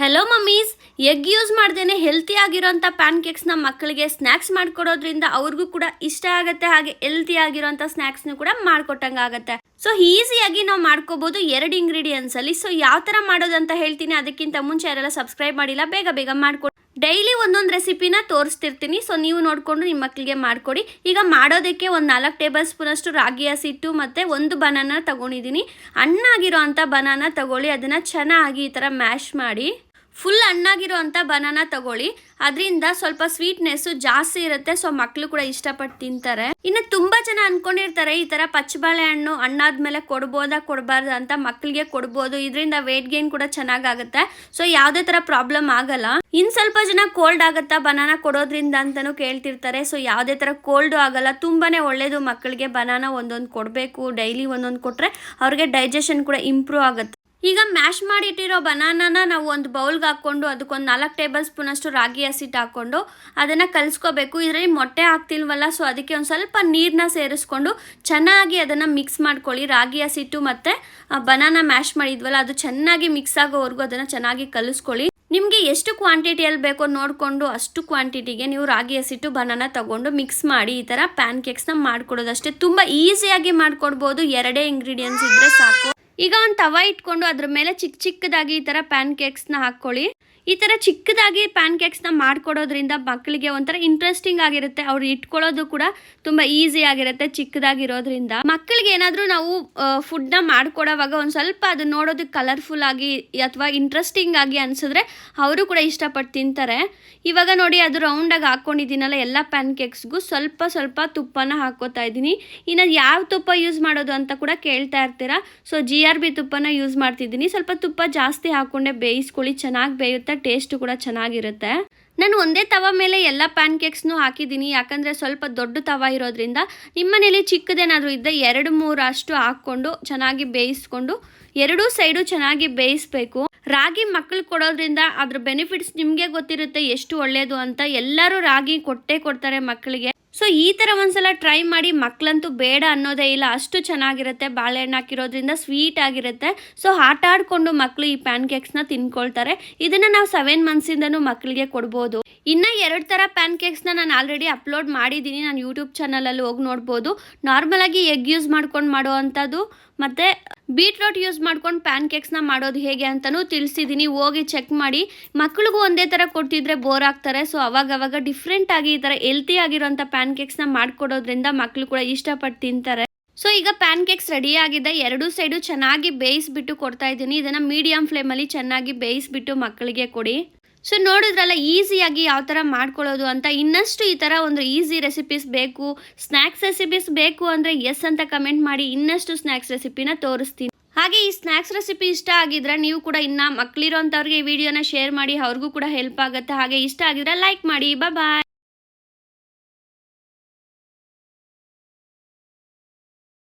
Hello mummies egg use ಮಾಡ್ದೇನೆ healthy ಆಗಿರೋಂಥ ಪ್ಯಾನ್ ಕೇಕ್ಸ್ನ ಮಕ್ಕಳಿಗೆ ಸ್ನ್ಯಾಕ್ಸ್ ಮಾಡ್ಕೊಡೋದ್ರಿಂದ ಅವ್ರಿಗೂ ಕೂಡ ಇಷ್ಟ ಆಗುತ್ತೆ, ಹಾಗೆ ಹೆಲ್ತಿ ಆಗಿರೋಂಥ ಸ್ನ್ಯಾಕ್ಸ್ನು ಕೂಡ ಮಾಡ್ಕೊಟ್ಟಂಗ ಆಗುತ್ತೆ. ಸೊ ಈಸಿಯಾಗಿ ನಾವು ಮಾಡ್ಕೋಬಹುದು ಎರಡು ಇಂಗ್ರೀಡಿಯೆಂಟ್ಸ್ ಅಲ್ಲಿ. ಸೊ ಯಾವ ಥರ ಮಾಡೋದಂತ ಹೇಳ್ತೀನಿ. ಅದಕ್ಕಿಂತ ಮುಂಚೆ ಯಾರೆಲ್ಲ ಸಬ್ಸ್ಕ್ರೈಬ್ ಮಾಡಿಲ್ಲ, ಬೇಗ ಬೇಗ ಮಾಡ್ಕೊಡಿ. ಡೈಲಿ ಒಂದೊಂದು ರೆಸಿಪಿನ ತೋರಿಸ್ತಿರ್ತೀನಿ. ಸೊ ನೀವು ನೋಡಿಕೊಂಡು ನಿಮ್ಮ ಮಕ್ಕಳಿಗೆ ಮಾಡಿಕೊಡಿ. ಈಗ ಮಾಡೋದಕ್ಕೆ ಒಂದು ನಾಲ್ಕು ಟೇಬಲ್ ಸ್ಪೂನ್ ಅಷ್ಟು ರಾಗಿ ಹಸಿಟ್ಟು ಮತ್ತು ಒಂದು ಬನಾನ ತಗೊಂಡಿದ್ದೀನಿ ಆಗಿರೋ ಅಂಥ ಬನಾನ ತಗೊಳ್ಳಿ. ಅದನ್ನು ಚೆನ್ನಾಗಿ ಈ ಥರ ಮ್ಯಾಶ್ ಮಾಡಿ. ಫುಲ್ ಹಣ್ಣಾಗಿರೋ ಅಂಥ ಬನಾನ ತಗೊಳ್ಳಿ. ಅದರಿಂದ ಸ್ವಲ್ಪ ಸ್ವೀಟ್ನೆಸ್ಸು ಜಾಸ್ತಿ ಇರುತ್ತೆ ಸೊ ಮಕ್ಕಳು ಕೂಡ ಇಷ್ಟಪಟ್ಟು ತಿಂತಾರೆ. ಇನ್ನು ತುಂಬ ಜನ ಅನ್ಕೊಂಡಿರ್ತಾರೆ, ಈ ಥರ ಪಚ್ಚಬಾಳೆ ಹಣ್ಣು ಹಣ್ಣಾದ್ಮೇಲೆ ಕೊಡ್ಬೋದಾ, ಕೊಡಬಾರ್ದು ಅಂತ ಮಕ್ಕಳಿಗೆ ಕೊಡ್ಬೋದು. ಇದರಿಂದ ವೇಟ್ ಗೇನ್ ಕೂಡ ಚೆನ್ನಾಗಾಗುತ್ತೆ. ಸೊ ಯಾವುದೇ ಥರ ಪ್ರಾಬ್ಲಮ್ ಆಗಲ್ಲ. ಇನ್ನು ಸ್ವಲ್ಪ ಜನ ಕೋಲ್ಡ್ ಆಗುತ್ತಾ ಬನಾನ ಕೊಡೋದ್ರಿಂದ ಅಂತಲೂ ಕೇಳ್ತಿರ್ತಾರೆ. ಸೊ ಯಾವುದೇ ಥರ ಕೋಲ್ಡು ಆಗಲ್ಲ. ತುಂಬಾನೇ ಒಳ್ಳೆಯದು ಮಕ್ಕಳಿಗೆ ಬನಾನ ಒಂದೊಂದು ಕೊಡಬೇಕು. ಡೈಲಿ ಒಂದೊಂದು ಕೊಟ್ಟರೆ ಅವ್ರಿಗೆ ಡೈಜೆಷನ್ ಕೂಡ ಇಂಪ್ರೂವ್ ಆಗುತ್ತೆ. ಈಗ ಮ್ಯಾಶ್ ಮಾಡಿಟ್ಟಿರೋ ಬನಾನಾನ ನಾವು ಒಂದು ಬೌಲ್ಗೆ ಹಾಕ್ಕೊಂಡು ಅದಕ್ಕೊಂದು ನಾಲ್ಕು ಟೇಬಲ್ ಸ್ಪೂನಷ್ಟು ರಾಗಿ ಹಸಿಟ್ಟು ಹಾಕ್ಕೊಂಡು ಅದನ್ನು ಕಲಿಸ್ಕೋಬೇಕು. ಇದರಲ್ಲಿ ಮೊಟ್ಟೆ ಹಾಕ್ತಿಲ್ವಲ್ಲ ಸೊ ಅದಕ್ಕೆ ಒಂದು ಸ್ವಲ್ಪ ನೀರನ್ನ ಸೇರಿಸ್ಕೊಂಡು ಚೆನ್ನಾಗಿ ಅದನ್ನು ಮಿಕ್ಸ್ ಮಾಡ್ಕೊಳ್ಳಿ. ರಾಗಿ ಹಸಿಟ್ಟು ಮತ್ತು ಬನಾನ ಮ್ಯಾಶ್ ಮಾಡಿದ್ವಲ್ಲ, ಅದು ಚೆನ್ನಾಗಿ ಮಿಕ್ಸ್ ಆಗೋವರೆಗೂ ಅದನ್ನು ಚೆನ್ನಾಗಿ ಕಲಿಸ್ಕೊಳ್ಳಿ. ನಿಮಗೆ ಎಷ್ಟು ಕ್ವಾಂಟಿಟಿಯಲ್ಲಿ ಬೇಕೋ ನೋಡಿಕೊಂಡು ಅಷ್ಟು ಕ್ವಾಂಟಿಟಿಗೆ ನೀವು ರಾಗಿ ಹಸಿಟ್ಟು, ಬನಾನ ತಗೊಂಡು ಮಿಕ್ಸ್ ಮಾಡಿ ಈ ಥರ ಪ್ಯಾನ್ ಕೇಕ್ಸ್ನ ಮಾಡ್ಕೊಡೋದಷ್ಟೇ ತುಂಬ ಈಸಿಯಾಗಿ ಮಾಡ್ಕೊಡ್ಬೋದು. ಎರಡೇ ಇಂಗ್ರೀಡಿಯೆಂಟ್ಸ್ ಇದ್ದರೆ ಸಾಕು. ಈಗ ಒಂದು ತವ ಇಟ್ಕೊಂಡು ಅದ್ರ ಮೇಲೆ ಚಿಕ್ಕ ಚಿಕ್ಕದಾಗಿ ಈ ಥರ ಪ್ಯಾನ್ ಕೇಕ್ಸ್ನ ಹಾಕ್ಕೊಳ್ಳಿ. ಈ ಥರ ಚಿಕ್ಕದಾಗಿ ಪ್ಯಾನ್ ಕೇಕ್ಸ್ನ ಮಾಡ್ಕೊಡೋದ್ರಿಂದ ಮಕ್ಕಳಿಗೆ ಒಂಥರ ಇಂಟ್ರೆಸ್ಟಿಂಗ್ ಆಗಿರುತ್ತೆ. ಅವ್ರು ಇಟ್ಕೊಳ್ಳೋದು ಕೂಡ ತುಂಬ ಈಸಿ ಆಗಿರುತ್ತೆ ಚಿಕ್ಕದಾಗಿರೋದ್ರಿಂದ. ಮಕ್ಕಳಿಗೆ ಏನಾದರೂ ನಾವು ಫುಡ್ನ ಮಾಡ್ಕೊಡೋವಾಗ ಒಂದು ಸ್ವಲ್ಪ ಅದು ನೋಡೋದಕ್ಕೆ ಕಲರ್ಫುಲ್ ಆಗಿ ಅಥವಾ ಇಂಟ್ರೆಸ್ಟಿಂಗ್ ಆಗಿ ಅನಿಸಿದ್ರೆ ಅವರು ಕೂಡ ಇಷ್ಟಪಟ್ಟು ತಿಂತಾರೆ. ಇವಾಗ ನೋಡಿ ಅದು ರೌಂಡಾಗಿ ಹಾಕ್ಕೊಂಡಿದ್ದೀನಲ್ಲ ಎಲ್ಲ ಪ್ಯಾನ್ ಕೇಕ್ಸ್ಗೂ ಸ್ವಲ್ಪ ಸ್ವಲ್ಪ ತುಪ್ಪನ ಹಾಕೋತಾ ಇದ್ದೀನಿ. ಇನ್ನ ಯಾವ ತುಪ್ಪ ಯೂಸ್ ಮಾಡೋದು ಅಂತ ಕೂಡ ಕೇಳ್ತಾ ಇರ್ತೀರಾ? ಸೊ ಜಿ ಆರ್ ಬಿ ತುಪ್ಪನ ಯೂಸ್ ಮಾಡ್ತಿದ್ದೀನಿ. ಸ್ವಲ್ಪ ತುಪ್ಪ ಜಾಸ್ತಿ ಹಾಕೊಂಡೆ ಬೇಯಿಸ್ಕೊಳ್ಳಿ. ಚೆನ್ನಾಗಿ ಬೇಯುತ್ತೆ ಟೇಸ್ಟ್ ಕೂಡ ಚೆನ್ನಾಗಿರುತ್ತೆ. ನಾನು ಒಂದೇ ತವ ಮೇಲೆ ಎಲ್ಲ ಪ್ಯಾನ್ ಕೇಕ್ಸ್ನು ಹಾಕಿದ್ದೀನಿ. ಯಾಕಂದರೆ ಸ್ವಲ್ಪ ದೊಡ್ಡ ತವ ಇರೋದ್ರಿಂದ ನಿಮ್ಮನೇಲಿ ಚಿಕ್ಕದೇನಾದರೂ ಇದ್ದ ಎರಡು ಮೂರು ಅಷ್ಟು ಹಾಕ್ಕೊಂಡು ಚೆನ್ನಾಗಿ ಬೇಯಿಸ್ಕೊಂಡು ಎರಡೂ ಸೈಡು ಚೆನ್ನಾಗಿ ಬೇಯಿಸ್ಬೇಕು. ರಾಗಿ ಮಕ್ಕಳು ಕೊಡೋದ್ರಿಂದ ಅದ್ರ ಬೆನಿಫಿಟ್ಸ್ ನಿಮಗೆ ಗೊತ್ತಿರುತ್ತೆ ಎಷ್ಟು ಒಳ್ಳೆಯದು ಅಂತ. ಎಲ್ಲರೂ ರಾಗಿ ಕೊಟ್ಟೇ ಕೊಡ್ತಾರೆ ಮಕ್ಕಳಿಗೆ ಸೊ ಈ ಥರ ಒಂದ್ಸಲ ಟ್ರೈ ಮಾಡಿ ಮಕ್ಕಳಂತೂ ಬೇಡ ಅನ್ನೋದೇ ಇಲ್ಲ. ಅಷ್ಟು ಚೆನ್ನಾಗಿರುತ್ತೆ, ಬಾಳೆಹಣ್ಣು ಹಾಕಿರೋದ್ರಿಂದ ಸ್ವೀಟ್ ಆಗಿರುತ್ತೆ. ಸೊ ಆಟ ಆಡಿಕೊಂಡು ಮಕ್ಕಳು ಈ ಪ್ಯಾನ್ ಕೇಕ್ಸ್ನ ತಿನ್ಕೊಳ್ತಾರೆ. ಇದನ್ನು ನಾವು ಸೆವೆನ್ ಮಂತ್ಸಿಂದನೂ ಮಕ್ಕಳಿಗೆ ಕೊಡ್ಬೋದು. ಇನ್ನು ಎರಡು ಥರ ಪ್ಯಾನ್ ಕೇಕ್ಸ್ನ ನಾನು ಆಲ್ರೆಡಿ ಅಪ್ಲೋಡ್ ಮಾಡಿದ್ದೀನಿ ನಾನು ಯೂಟ್ಯೂಬ್ ಚಾನಲಲ್ಲಿ ಹೋಗಿ ನೋಡ್ಬೋದು. ನಾರ್ಮಲಾಗಿ ಎಗ್ ಯೂಸ್ ಮಾಡ್ಕೊಂಡು ಮಾಡೋ ಅಂಥದ್ದು ಮತ್ತು ಬೀಟ್ರೋಟ್ ಯೂಸ್ ಮಾಡ್ಕೊಂಡು ಪ್ಯಾನ್ ಕೇಕ್ಸ್ನ ಮಾಡೋದು ಹೇಗೆ ಅಂತಲೂ ತಿಳಿಸಿದ್ದೀನಿ. ಹೋಗಿ ಚೆಕ್ ಮಾಡಿ. ಮಕ್ಕಳಿಗೂ ಒಂದೇ ಥರ ಕೊಡ್ತಿದ್ರೆ ಬೋರ್ ಆಗ್ತಾರೆ. ಸೊ ಅವಾಗವಾಗ ಡಿಫ್ರೆಂಟ್ ಆಗಿ ಈ ಥರ ಹೆಲ್ತಿ ಆಗಿರೋಂಥ ಪ್ಯಾನ್ ಕೇಕ್ಸ್ನ ಮಾಡಿಕೊಡೋದ್ರಿಂದ ಮಕ್ಕಳು ಕೂಡ ಇಷ್ಟಪಟ್ಟು ತಿಂತಾರೆ. ಸೊ ಈಗ ಪ್ಯಾನ್ ಕೇಕ್ಸ್ ರೆಡಿ ಆಗಿದೆ. ಎರಡೂ ಸೈಡು ಚೆನ್ನಾಗಿ ಬೇಯಿಸ್ಬಿಟ್ಟು ಕೊಡ್ತಾ ಇದ್ದೀನಿ. ಇದನ್ನು ಮೀಡಿಯಂ ಫ್ಲೇಮಲ್ಲಿ ಚೆನ್ನಾಗಿ ಬೇಯಿಸ್ಬಿಟ್ಟು ಮಕ್ಕಳಿಗೆ ಕೊಡಿ. ಸೊ ನೋಡಿದ್ರಲ್ಲ ಈಸಿಯಾಗಿ ಯಾವ ಥರ ಮಾಡ್ಕೊಳ್ಳೋದು ಅಂತ ಇನ್ನಷ್ಟು ಈ ಥರ ಒಂದು ಈಸಿ ರೆಸಿಪೀಸ್ ಬೇಕು ಸ್ನ್ಯಾಕ್ಸ್ ರೆಸಿಪೀಸ್ ಬೇಕು ಅಂದರೆ ಎಸ್ ಅಂತ ಕಮೆಂಟ್ ಮಾಡಿ ಇನ್ನಷ್ಟು ಸ್ನ್ಯಾಕ್ಸ್ ರೆಸಿಪಿನ ತೋರಿಸ್ತೀನಿ. ಹಾಗೆ ಈ ಸ್ನ್ಯಾಕ್ಸ್ ರೆಸಿಪಿ ಇಷ್ಟ ಆಗಿದ್ರೆ ನೀವು ಕೂಡ ಇನ್ನು ಮಕ್ಕಳಿರೋಂಥವ್ರಿಗೆ ಈ ವಿಡಿಯೋನ ಶೇರ್ ಮಾಡಿ, ಅವ್ರಿಗೂ ಕೂಡ ಹೆಲ್ಪ್ ಆಗುತ್ತೆ. ಹಾಗೆ ಇಷ್ಟ ಆಗಿದ್ರೆ ಲೈಕ್ ಮಾಡಿ. ಬಾಯ್